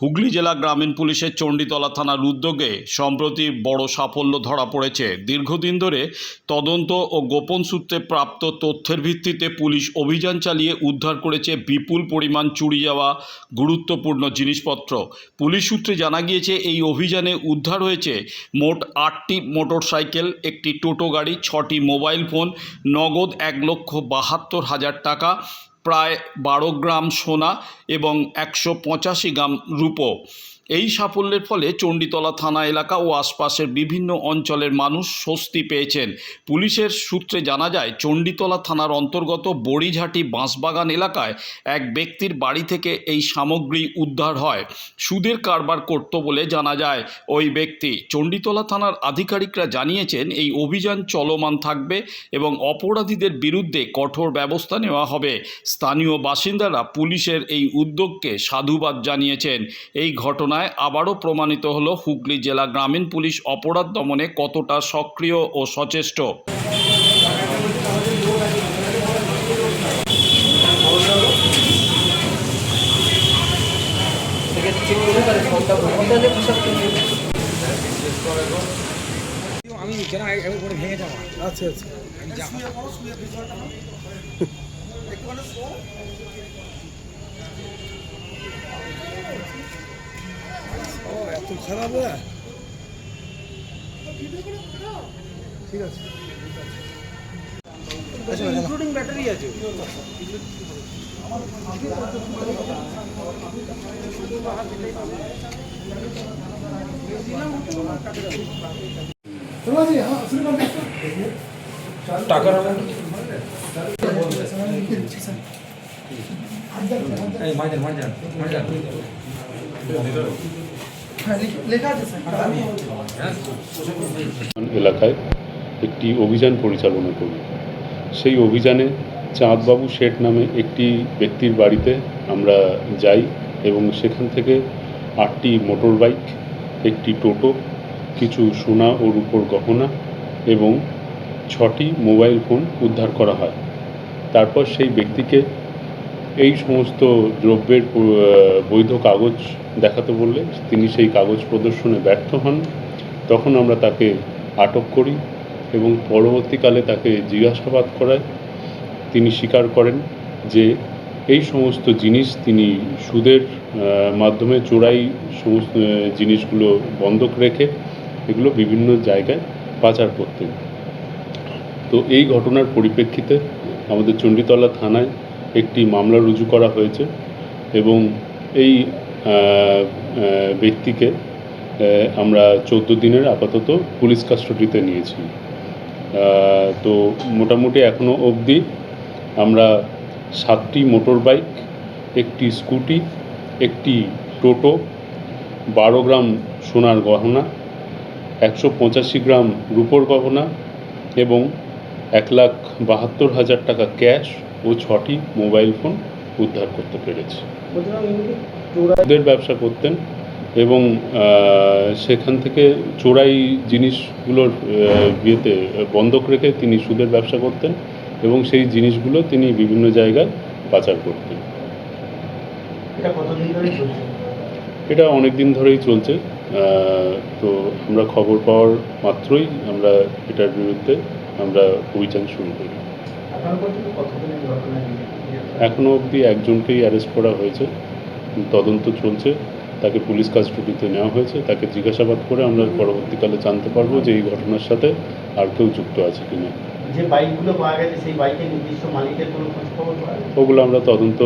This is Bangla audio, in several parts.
হুগলি জেলা গ্রামীণ পুলিশের চণ্ডীতলা থানার উদ্যোগে সম্প্রতি বড় সাফল্য ধরা পড়েছে। দীর্ঘদিন ধরে তদন্ত ও গোপন সূত্রে প্রাপ্ত তথ্যের ভিত্তিতে পুলিশ অভিযান চালিয়ে উদ্ধার করেছে বিপুল পরিমাণ চুরি যাওয়া গুরুত্বপূর্ণ জিনিসপত্র। পুলিশ সূত্রে জানা গিয়েছে, এই অভিযানে উদ্ধার হয়েছে মোট আটটি মোটরসাইকেল, একটি টোটো গাড়ি, ছটি মোবাইল ফোন, নগদ এক লক্ষ বাহাত্তর হাজার টাকা প্রায় বারো গ্রাম সোনা এবং একশো পঁচাশি গ্রাম রূপো। এই সাফল্যের ফলে চণ্ডীতলা থানা এলাকা ও আশপাশের বিভিন্ন অঞ্চলের মানুষ স্বস্তি পেয়েছেন। পুলিশের সূত্রে জানা যায়, চণ্ডীতলা থানার অন্তর্গত বড়িঝাটি বাঁশবাগান এলাকায় এক ব্যক্তির বাড়ি থেকে এই সামগ্রী উদ্ধার হয়। সুদের কারবার করত বলে জানা যায় ওই ব্যক্তি। চণ্ডীতলা থানার আধিকারিকরা জানিয়েছেন, এই অভিযান চলমান থাকবে এবং অপরাধীদের বিরুদ্ধে কঠোর ব্যবস্থা নেওয়া হবে। স্থানীয় বাসিন্দারা পুলিশের এই উদ্যোগকে সাধুবাদ জানিয়েছেন। এই ঘটনায় আবারও প্রমাণিত হল হুগলি জেলা গ্রামীণ পুলিশ অপরাধ দমনে কতটা সক্রিয় ও সচেষ্ট। আমি কেন একবার করে ভেঙে যাওয়া। আচ্ছা আচ্ছা। আমি এত খারাপ ওরা ঠিক আছে ইনক্লুডিং ব্যাটারি আছে টাকার এই মাইজান মাইজান মাইজান এলাকায় একটি অভিযান পরিচালনা করি সেই অভিযানে চাঁদবাবু শেঠ নামে একটি ব্যক্তির বাড়িতে আমরা যাই এবং সেখান থেকে আটটি মোটর বাইক একটি টোটো, কিছু সোনা ও রূপোর গহনা এবং ছটি মোবাইল ফোন উদ্ধার করা হয়। তারপর সেই ব্যক্তিকে এই সমস্ত দ্রব্যের বৈধ কাগজ দেখাতে বললে তিনি সেই কাগজ প্রদর্শনে ব্যর্থ হন। তখন আমরা তাকে আটক করি এবং পরবর্তীকালে তাকে জিজ্ঞাসাবাদ করায় তিনি স্বীকার করেন যে এই সমস্ত জিনিস তিনি সুদের মাধ্যমে চোরাই সমস্ত জিনিসগুলো বন্ধক রেখে এগুলো বিভিন্ন জায়গায় পাচার করতেন। তো এই ঘটনার পরিপ্রেক্ষিতে আমাদের চণ্ডীতলা থানায় একটি মামলা রুজু করা হয়েছে এবং এই ব্যক্তিকে আমরা চোদ্দ দিনের আপাতত পুলিশ কাস্টডিতে নিয়েছি। তো মোটামুটি এখনও অবধি আমরা সাতটি মোটর বাইক একটি স্কুটি, একটি টোটো, বারো গ্রাম সোনার গহনা, একশো পঁচাশি গ্রাম রূপোর গহনা এবং এক লাখ বাহাত্তর হাজার টাকা ক্যাশ ও ছটি মোবাইল ফোন উদ্ধার করতে পেরেছি। ওদের ব্যবসা করতেন এবং সেখান থেকে চোরাই জিনিসগুলোর বিয়েতে বন্ধক রেখে তিনি সুদের ব্যবসা করতেন এবং সেই জিনিসগুলো তিনি বিভিন্ন জায়গায় পাচার করতেন। এটা অনেক দিন ধরেই চলছে। তো আমরা খবর পাওয়ার মাত্রই আমরা এটার বিরুদ্ধে আমরা অভিযান শুরু করি। এখন এখনও অবধি একজনকেই অ্যারেস্ট করা হয়েছে। তদন্ত চলছে। তাকে পুলিশ কাস্টডিতে নেওয়া হয়েছে। তাকে জিজ্ঞাসাবাদ করে আমরা পরবর্তীকালে জানতে পারব যে এই ঘটনার সাথে আর কেউ যুক্ত আছে কিনা। যে বাইকগুলো পাওয়া গেছে সেই বাইকের নির্দিষ্ট মালিকের কোনো ওগুলো আমরা তদন্ত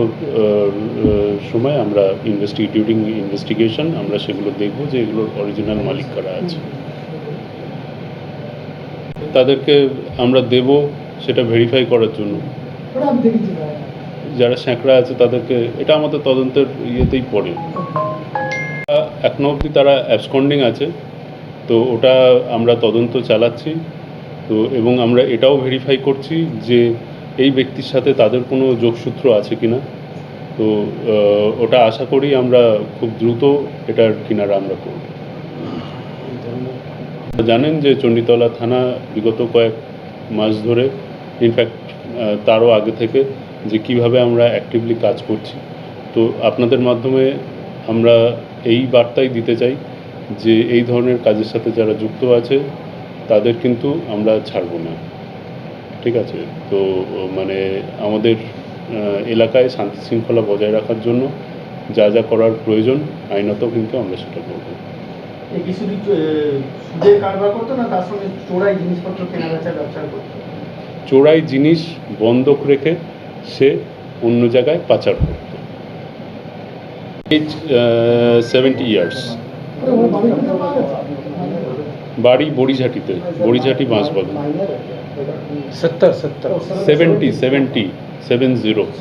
সময় আমরা ইনভেস্টিগেটিং ইনভেস্টিগেশন আমরা সেগুলো দেখব যে এগুলোর অরিজিনাল মালিক কারা আছে। তাদেরকে আমরা দেব। সেটা ভেরিফাই করার জন্য। যারা স্যাঁকড়া আছে তাদেরকে, এটা আমাদের তদন্তের ইয়েতেই পড়ে। এখনও অবধি তারা অ্যাবসকন্ডিং আছে, তো ওটা আমরা তদন্ত চালাচ্ছি, তো এবং আমরা এটাও ভেরিফাই করছি যে এই ব্যক্তির সাথে তাদের কোনো যোগসূত্র আছে কিনা। তো ওটা আশা করি আমরা খুব দ্রুত এটার কিনারা আমরা করব। জানেন যে চণ্ডীতলা থানা বিগত কয়েক মাস ধরে ইনফ্যাক্ট তারও আগে থেকে যে কীভাবে আমরা অ্যাক্টিভলি কাজ করছি। তো আপনাদের মাধ্যমে আমরা এই বার্তাই দিতে চাই যে এই ধরনের কাজের সাথে যারা যুক্ত আছে, তাদের কিন্তু আমরা ছাড়ব না। ঠিক আছে? তো মানে আমাদের এলাকায় শান্তি শৃঙ্খলা বজায় রাখার জন্য যা যা করার প্রয়োজন আইনত কিন্তু আমরা সেটা করব। সুদের কারবার করতো না? তার সঙ্গে চোরাই জিনিসপত্র ব্যবসা করতো। চোরাই জিনিস বন্ধক রেখে সে অন্য জায়গায় পাচার করত। সেভেন্টি ইয়ার্স বাড়ি বড়িঝাটিতে বড়িঝাটি বাঁশবাগান। সত্তর সত্তর। সেভেন্টি সেভেন্টি সেভেন জিরো কি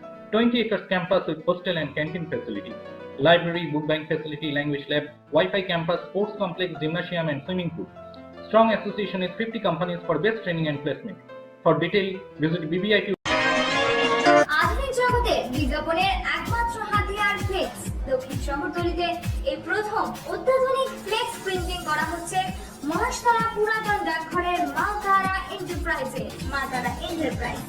20 acres campus with hostel and canteen facility, library, book bank facility, language lab, Wi-Fi campus, sports complex, gymnasium, and swimming pool. Strong association with 50 companies for best training and placement. For detail, visit শহরতলিতে এই প্রথম করা হচ্ছে মহাশতলা পুরাতন ডাকঘরের মা তারা এন্টারপ্রাইজে মা তারা এন্টারপ্রাইজ